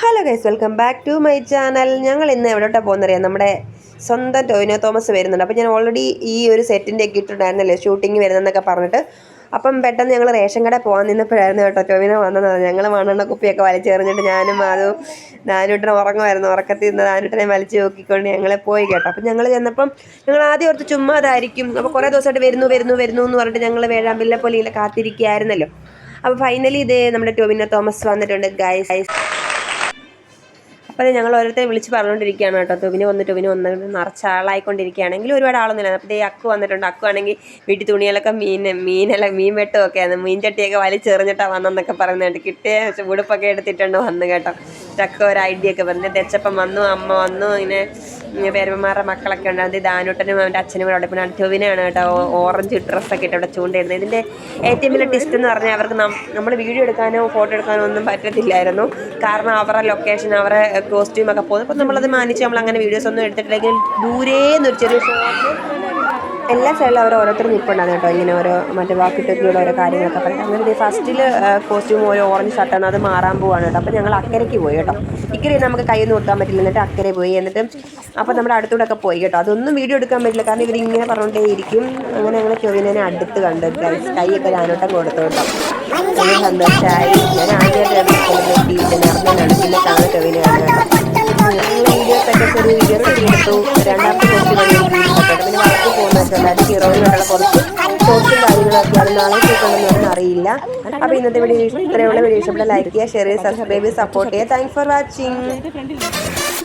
Hello guys welcome back to my channel ഞങ്ങൾ ഇന്ന് എവിടോട്ടാണ് പോകുന്നറിയാം? നമ്മുടെ സ്വന്തം ടോയിനോ തോമസ് വരുന്നുണ്ട്. അപ്പോൾ ഞാൻ ഓൾറെഡി ഈ ഒരു സെറ്റിന്റെ ഒക്കെ ഇട്ടിട്ടുണ്ടായിരുന്നല്ലോ? ഷൂട്ടിങ് വരുന്നതെന്നൊക്കെ പറഞ്ഞിട്ട്. അപ്പം പെട്ടെന്ന് ഞങ്ങൾ റേഷൻ കട പോകാൻ നിന്നപ്പോഴായിരുന്നു കേട്ടോ ടോവിനോ വന്നത്. ഞങ്ങൾ മണ്ണെണ്ണ കുപ്പിയൊക്കെ വലിച്ചെറിഞ്ഞിട്ട് ഞാനും അതും നാനൂട്ടനെ ഉറങ്ങുമായിരുന്നു. ഉറക്കത്തിൽ നിന്ന് നാനൂട്ടനെ വലിച്ചു നോക്കിക്കൊണ്ട് ഞങ്ങളെ പോയി കേട്ടോ. അപ്പം ഞങ്ങൾ ചെന്നപ്പം ഞങ്ങൾ ആദ്യം ഓർത്ത് ചുമ്മാ അതായിരിക്കും. അപ്പോൾ കുറേ ദിവസമായിട്ട് വരുന്നു വരുന്നു വരുന്നു എന്ന് പറഞ്ഞിട്ട് ഞങ്ങൾ വേഴാമ്പില്ല പോലെ കാത്തിരിക്കുകയായിരുന്നല്ലോ. അപ്പോൾ ഫൈനലി ഇത് നമ്മുടെ ടോവിനോ തോമസ് വന്നിട്ടുണ്ട് ഗൈസ് ഗൈസ് അപ്പോൾ ഞങ്ങൾ ഓരോരുത്തരെ വിളിച്ച് പറഞ്ഞുകൊണ്ടിരിക്കുകയാണ് കേട്ടോ. തുവിന് വന്ന് തുവിന് വന്ന് നിറച്ച ആളായിക്കൊണ്ടിരിക്കുകയാണെങ്കിൽ ഒരുപാട് ആളൊന്നുമില്ല അപ്പോൾ ഈ അക്കു വന്നിട്ടുണ്ട്. അക്കു ആണെങ്കിൽ വീട്ടിൽ തുണികളൊക്കെ മീൻ മീനെല്ലാം മീൻ ആണ് മീൻ ചട്ടിയൊക്കെ വലിച്ചെറിഞ്ഞിട്ടാണ് വന്നെന്നൊക്കെ പറയുന്നുണ്ട് കിട്ടിയ ഉടുപ്പൊക്കെ എടുത്തിട്ടുണ്ട് വന്ന് കേട്ടോ. ചക്ക ഒരു ഐഡിയ ഒക്കെ പറഞ്ഞു തെച്ചപ്പം വന്നു അമ്മ വന്നു ഇങ്ങനെ പേരമ്മമാരുടെ മക്കളൊക്കെ ഉണ്ട്. അത് ദാനൂട്ടനും അവന്റെ അച്ഛനും കൂടെ അവിടെ പിന്നെ ടൊവിനാണ് കേട്ടോ ഓറഞ്ച് ഡ്രസ്സൊക്കെ ഇട്ട് അവിടെ ചൂണ്ടിരുന്നത് ഇതിന്റെ ഏറ്റവും വലിയ ടിസ്റ്റ് എന്ന് പറഞ്ഞാൽ അവർക്ക് നമ്മൾ വീഡിയോ എടുക്കാനോ ഫോട്ടോ എടുക്കാനോ ഒന്നും പറ്റത്തില്ലായിരുന്നു. കാരണം അവരുടെ ലൊക്കേഷൻ അവരുടെ കോസ്റ്റ്യൂമൊക്കെ പോകുന്നു അപ്പോൾ നമ്മളത് മാനിച്ച് നമ്മൾ അങ്ങനെ വീഡിയോസ് ഒന്നും എടുത്തിട്ടില്ലെങ്കിൽ ദൂരേന്നൊരു ചെറിയ ഷോട്ട് എല്ലാ സൈഡിലും അവർ ഓരോരുത്തർ നിൽപ്പുണ്ടാകും കേട്ടോ. ഇങ്ങനെ ഓരോ മറ്റേ വാക്കിട്ടൊക്കെയുള്ള ഓരോ കാര്യങ്ങളൊക്കെ പറയും അങ്ങനെ ഫസ്റ്റിൽ കോസ്റ്റ്യൂം ഒരു ഓറഞ്ച് ഷർട്ടാണ് അത് മാറാൻ പോവാണ് കേട്ടോ. അപ്പോൾ ഞങ്ങൾ അക്കരയ്ക്ക് പോയി കേട്ടോ. ഇക്കരെ നമുക്ക് കൈ നിർത്താൻ പറ്റില്ല. എന്നിട്ട് അക്കരെ പോയി. എന്നിട്ട് അപ്പോൾ നമ്മുടെ അടുത്തൂടെ ഒക്കെ പോയി കേട്ടോ. അതൊന്നും വീഡിയോ എടുക്കാൻ പറ്റില്ല. കാരണം ഇവരിങ്ങനെ പറഞ്ഞുകൊണ്ടേ ഇരിക്കും അങ്ങനെ ഞങ്ങൾ ചൊവ്വിനെ അടുത്ത് കണ്ട് കൈയൊക്കെ ഞാനോട്ടം കൊടുത്തു കേട്ടോ. സന്തോഷമായി ഞാൻ ആദ്യമായിട്ട് നടന്നതാണ് പിന്നെ കാണാൻ ചൊവ്വിനെയാണ് കേട്ടോ. ഒക്കെ ചെറിയ എടുത്തു രണ്ടാമത്തെ കുറച്ച് പണി പിന്നെ വളർത്തി പോകുന്ന വെച്ചാൽ അത് ഹീറോയിനുള്ള കുറച്ച് ഷോർട്സും കാര്യങ്ങളൊക്കെയാണ് നാളെ കേൾക്കണമെന്നൊന്നും അറിയില്ല. അപ്പോൾ ഇന്നത്തെ വീഡിയോ ഇത്രയുള്ള വീഡിയോ ഇഷ്ടപ്പെട്ട ലൈക്ക് ചെയ്യുക ഷെയർ ചെയ്യുക സബ്സ്ക്രൈബ് ചെയ്യുക സപ്പോർട്ട് ചെയ്യുക. Thanks for watching